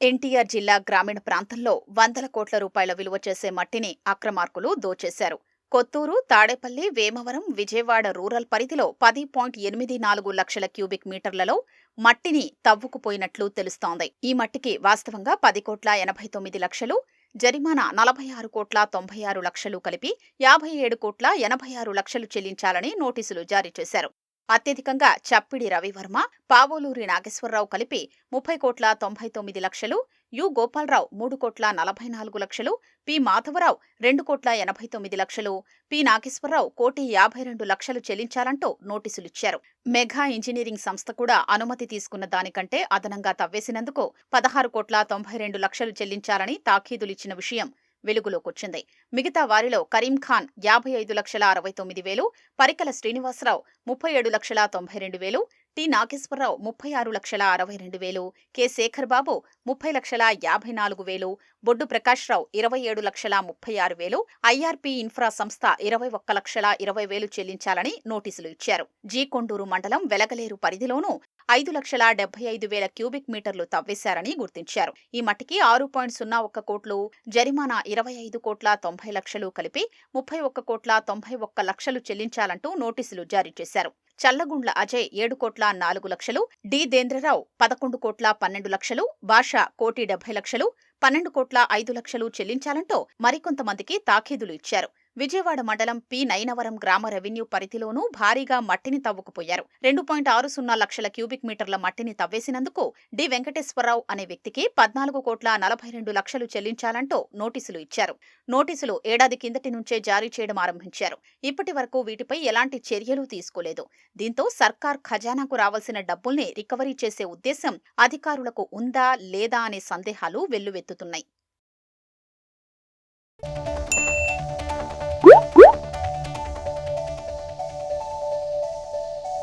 ఎన్టీఆర్ జిల్లా గ్రామీణ ప్రాంతంలో వందల కోట్ల రూపాయల విలువ చేసే మట్టిని అక్రమార్కులు దోచేశారు. కొత్తూరు తాడేపల్లి వేమవరం విజయవాడ రూరల్ పరిధిలో పది పాయింట్ ఎనిమిది నాలుగు లక్షల క్యూబిక్ మీటర్లలో మట్టిని తవ్వుకుపోయినట్లు తెలుస్తోంది. ఈ మట్టికి వాస్తవంగా పది కోట్ల ఎనభై తొమ్మిది లక్షలు జరిమానా నలభై ఆరు కోట్ల తొంభై ఆరు లక్షలు కలిపి యాభై ఏడు కోట్ల ఎనభై ఆరు లక్షలు చెల్లించాలని నోటీసులు జారీ చేశారు. అత్యధికంగా చప్పిడి రవివర్మ పావోలూరి నాగేశ్వరరావు కలిపి ముప్పై కోట్ల తొంభై తొమ్మిది లక్షలు యు గోపాలరావు మూడు కోట్ల నలభై నాలుగు లక్షలు పి మాధవరావు రెండు కోట్ల ఎనభై తొమ్మిది లక్షలు పి నాగేశ్వరరావు కోటి యాభై రెండు లక్షలు చెల్లించాలంటూ నోటీసులిచ్చారు. మెగా ఇంజనీరింగ్ సంస్థ కూడా అనుమతి తీసుకున్న దానికంటే అదనంగా తవ్వేసినందుకు పదహారు కోట్ల తొంభై రెండు లక్షలు చెల్లించాలని తాఖీదులిచ్చిన విషయం వెలుగులోకొచ్చింది. మిగతా వారిలో కరీం ఖాన్ యాభై ఐదు లక్షల అరవై తొమ్మిది వేలు పరికల శ్రీనివాసరావు ముప్పై ఏడు లక్షల తొంభై రెండు వేలు టి నాగేశ్వరరావు ముప్పై ఆరు లక్షల అరవై రెండు వేలు కె శేఖర్ బాబు ముప్పై లక్షల యాభై నాలుగు వేలు బొడ్డు ప్రకాశ్రావు ఇరవై ఏడు లక్షల ముప్పై ఆరు వేలు ఐఆర్పి ఇన్ఫ్రా సంస్థ ఇరవై ఒక్క లక్షల ఇరవై వేలు చెల్లించాలని నోటీసులు ఇచ్చారు. జీ కొండూరు మండలం వెలగలేరు పరిధిలోనూ ఐదు లక్షల డెబ్బై ఐదు వేల క్యూబిక్ మీటర్లు తవ్వేశారని గుర్తించారు. ఈ మట్టికి ఆరు పాయింట్ సున్నా ఒక్క కోట్లు జరిమానా ఇరవై ఐదు కోట్ల తొంభై లక్షలు కలిపి ముప్పై ఒక్క కోట్ల తొంభై ఒక్క లక్షలు చెల్లించాలంటూ నోటీసులు జారీ చేశారు. చల్లగుండ్ల అజయ్ ఏడు కోట్ల నాలుగు లక్షలు డి దేంద్రరావు పదకొండు కోట్ల పన్నెండు లక్షలు భాష కోటి డెబ్బై లక్షలు పన్నెండు కోట్ల ఐదు లక్షలు చెల్లించాలంటూ మరికొంతమందికి తాఖీదులు ఇచ్చారు. విజయవాడ మండలం పి. నైనవరం గ్రామ రెవెన్యూ పరిధిలోనూ భారీగా మట్టిని తవ్వుకుపోయారు. రెండు పాయింట్ ఆరు సున్నా లక్షల క్యూబిక్ మీటర్ల మట్టిని తవ్వేసినందుకు డి. వెంకటేశ్వరరావు అనే వ్యక్తికి పద్నాలుగు కోట్ల నలభై రెండు లక్షలు చెల్లించాలంటూ నోటీసులు ఇచ్చారు. నోటీసులు ఏడాది కిందటి నుంచే జారీ చేయడం ఆరంభించారు. ఇప్పటి వరకు వీటిపై ఎలాంటి చర్యలు తీసుకోలేదు. దీంతో సర్కార్ ఖజానాకు రావాల్సిన డబ్బుల్ని రికవరీ చేసే ఉద్దేశం అధికారులకు ఉందా లేదా అనే సందేహాలు వెల్లువెత్తుతున్నాయి.